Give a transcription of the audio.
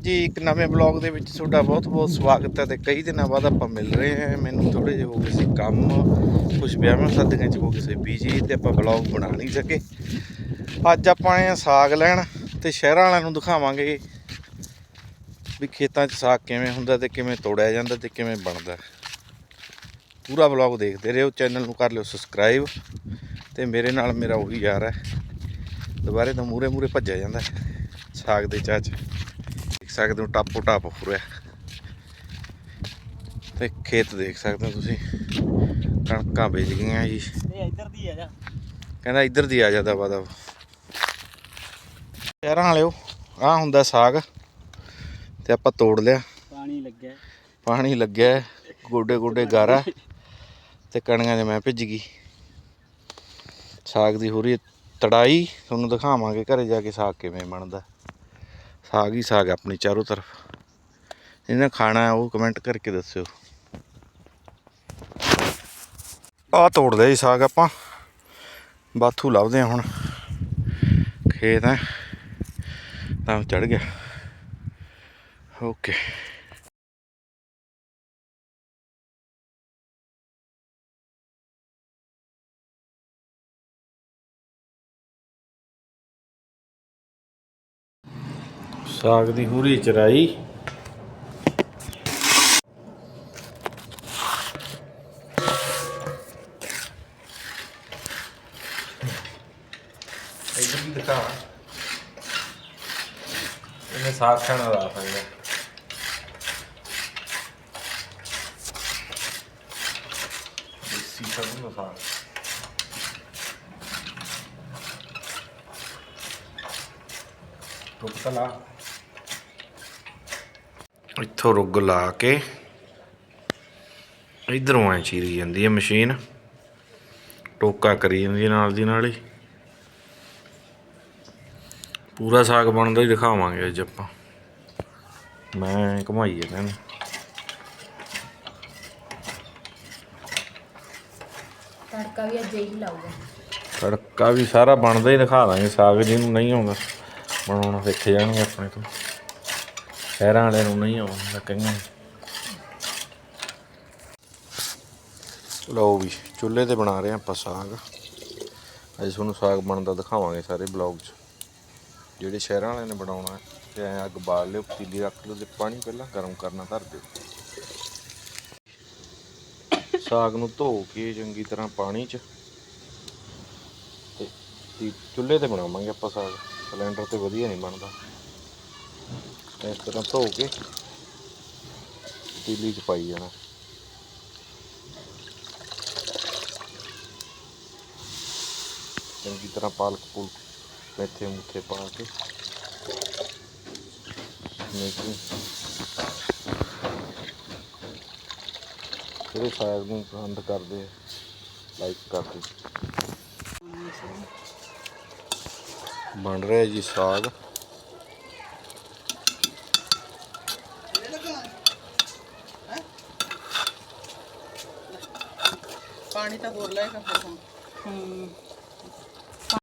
ਹਾਂਜੀ ਇੱਕ ਨਵੇਂ ਬਲੌਗ ਦੇ ਵਿੱਚ ਤੁਹਾਡਾ ਬਹੁਤ-ਬਹੁਤ ਸਵਾਗਤ ਹੈ ਤੇ ਕਈ ਦਿਨਾਂ ਬਾਅਦ ਆਪਾਂ ਮਿਲ ਰਹੇ ਹਾਂ। ਮੈਨੂੰ ਥੋੜੇ ਜਿਹਾ ਹੋ ਗਏ ਸੀ ਕੰਮ ਕੁਝ ਵਿਆਹਾਂ ਸੱਦਿਆਂ ਚ ਹੋ ਗਏ ਸੀ ਬੀਜੀ ਤੇ ਆਪਾਂ ਬਲੌਗ ਬਣਾ ਨਹੀਂ ਸਕੇ। ਅੱਜ ਆਪਾਂ ਆਏ ਹਾਂ ਸਾਗ ਲੈਣ ਤੇ ਸ਼ਹਿਰਾਂ ਵਾਲਿਆਂ ਨੂੰ ਦਿਖਾਵਾਂਗੇ ਵੀ ਖੇਤਾਂ 'ਚ ਸਾਗ ਕਿਵੇਂ ਹੁੰਦਾ ਤੇ ਕਿਵੇਂ ਤੋੜਿਆ ਜਾਂਦਾ ਤੇ ਕਿਵੇਂ ਬਣਦਾ। ਪੂਰਾ ਬਲੌਗ ਦੇਖਦੇ ਰਹੋ, ਚੈਨਲ ਨੂੰ ਕਰ ਲਿਓ ਸਬਸਕ੍ਰਾਈਬ ਤੇ ਮੇਰੇ ਨਾਲ ਮੇਰਾ ਉਹੀ ਯਾਰ ਹੈ। ਦੁਬਾਰੇ ਤੋਂ ਮੂਰੇ ਮੂਰੇ ਭੱਜਿਆ ਜਾਂਦਾ ਸਾਗ ਦੇ ਚਾਹ 'ਚ। ਦੇਖ ਸਕਦੇ ਹੋ ਟਾਪੋ ਟਾਪ ਹੋ ਰਿਹਾ। ਤੇ ਖੇਤ ਦੇਖ ਸਕਦੇ ਹੋ ਤੁਸੀਂ। ਕਣਕਾਂ ਵੇਚ ਗਈਆਂ ਜੀ। ਇਹ ਇੱਧਰ ਦੀ ਆ ਜਾ। ਕਹਿੰਦਾ ਇੱਧਰ ਦੀ ਆ ਜਾ ਦਵਾ ਦਵਾ। ਸ਼ਹਿਰਾਂ ਵਾਲਿਓ ਆ ਹੁੰਦਾ ਸਾਗ। ਤੇ ਆਪਾਂ ਤੋੜ ਲਿਆ। ਪਾਣੀ ਲੱਗਿਆ। ਪਾਣੀ ਲੱਗਿਆ ਗੋਡੇ ਗੋਡੇ ਗਾਰਾ। ਤੇ ਕਣੀਆਂ 'ਚ ਮੈਂ ਭਿੱਜ ਗਈ। ਸਾਗ ਦੀ ਹੋ ਰਹੀ ਤੜਾਈ। ਤੁਹਾਨੂੰ ਦਿਖਾਵਾਂਗੇ ਘਰੇ ਜਾ ਕੇ ਸਾਗ ਕਿਵੇਂ ਬਣਦਾ। ਸਾਗ ਹੀ ਸਾਗ ਹੈ ਆਪਣੀ ਚਾਰੋਂ ਤਰਫ। ਜਿਹਨੇ ਖਾਣਾ ਉਹ ਕਮੈਂਟ ਕਰਕੇ ਦੱਸਿਓ। ਆ ਤੋੜਦੇ ਜੀ ਸਾਗ ਆਪਾਂ। ਬਾਥੂ ਲੱਭਦੇ ਹਾਂ ਹੁਣ। ਖੇਤ ਹੈ। ਤਾਂ ਚੜ ਗਿਆ। ਓਕੇ ਸਾਗ ਦੀ ਹੂਰੀ ਚਰਾਈ। ਇੱਧਰ ਵੀ ਦਿਖਾ। ਇਹਨੇ ਸਾਗ ਖਾਣਾ ਦਾ ਸਕਦਾ। ਦੇਸੀ ਸਰੋਂ ਦਾ ਸਾਗ। ਰੁਕ ਤਾਂ ਇੱਥੋਂ ਰੁੱਗ ਲਾ ਕੇ ਇਧਰੋਂ ਐ ਚੀਰੀ ਜਾਂਦੀ ਹੈ ਮਸ਼ੀਨ। ਟੋਕਾ ਕਰੀ ਜਾਂਦੀ ਨਾਲ ਦੀ ਨਾਲ ਹੀ। ਪੂਰਾ ਸਾਗ ਬਣਦਾ ਹੀ ਦਿਖਾਵਾਂਗੇ ਅੱਜ ਆਪਾਂ। ਮੈਂ ਘਮਾਈ ਇਹਨਾਂ ਨੇ। ਤੜਕਾ ਵੀ ਅੱਜ ਇਹੀ ਲਾਊਗਾ। ਤੜਕਾ ਵੀ ਸਾਰਾ ਬਣਦਾ ਹੀ ਦਿਖਾ ਦਾਂਗੇ ਸਾਗ ਜਿਹਨੂੰ ਨਹੀਂ ਆਉਂਦਾ। ਬਣਾਉਣਾ ਸਿੱਖ ਜਾਣਗੇ ਆਪਣੇ ਤੋਂ। ਸ਼ਹਿਰਾਂ ਵਾਲਿਆਂ ਨੂੰ ਨਹੀਂ ਆਉਂਦਾ ਕਈਆਂ ਲਓ ਵੀ, ਚੁੱਲ੍ਹੇ ਤੇ ਬਣਾ ਰਹੇ ਆਪਾਂ ਸਾਗ। ਅੱਜ ਤੁਹਾਨੂੰ ਸਾਗ ਬਣਦਾ ਦਿਖਾਵਾਂਗੇ ਸਾਰੇ ਬਲੌਗ 'ਚ। ਜਿਹੜੇ ਸ਼ਹਿਰਾਂ ਵਾਲਿਆਂ ਨੇ ਬਣਾਉਣਾ ਹੈ, ਤੇ ਐ ਅੱਗ ਬਾਲ ਲਿਓ, ਪਤੀਲੀ ਰੱਖ ਲਿਓ ਤੇ ਪਾਣੀ ਪਹਿਲਾਂ ਗਰਮ ਕਰਨਾ ਧਰ ਦਿਓ। ਸਾਗ ਨੂੰ ਧੋ ਕੇ ਚੰਗੀ ਤਰ੍ਹਾਂ ਪਾਣੀ 'ਚ ਤੇ ਚੁੱਲ੍ਹੇ ਤੇ ਬਣਾਵਾਂਗੇ ਆਪਾਂ ਸਾਗ। ਸਿਲੰਡਰ ਤੇ ਵਧੀਆ ਨਹੀਂ ਬਣਦਾ। ਇਸ ਤਰ੍ਹਾਂ ਧੋ ਕੇ ਪਤੀਲੀ 'ਚ ਪਾਈ ਜਾਣਾ। ਚੰਗੀ ਤਰ੍ਹਾਂ ਪਾਲਕ ਪੁਲਕ ਮੇਥੇ ਮੁੱਥੇ ਪਾ ਕੇ ਮੇਥੀ ਜਿਹੜੇ ਸਾਗ ਨੂੰ ਪਸੰਦ ਕਰਦੇ ਲਾਈਕ ਕਰਦੇ। ਬਣ ਰਿਹਾ ਜੀ ਸਾਗ। ਪਾਣੀ ਤਾਂ ਹੋਰ ਲਾਏਗਾ ਫਿਰ ਹੁਣ ਹੂੰ।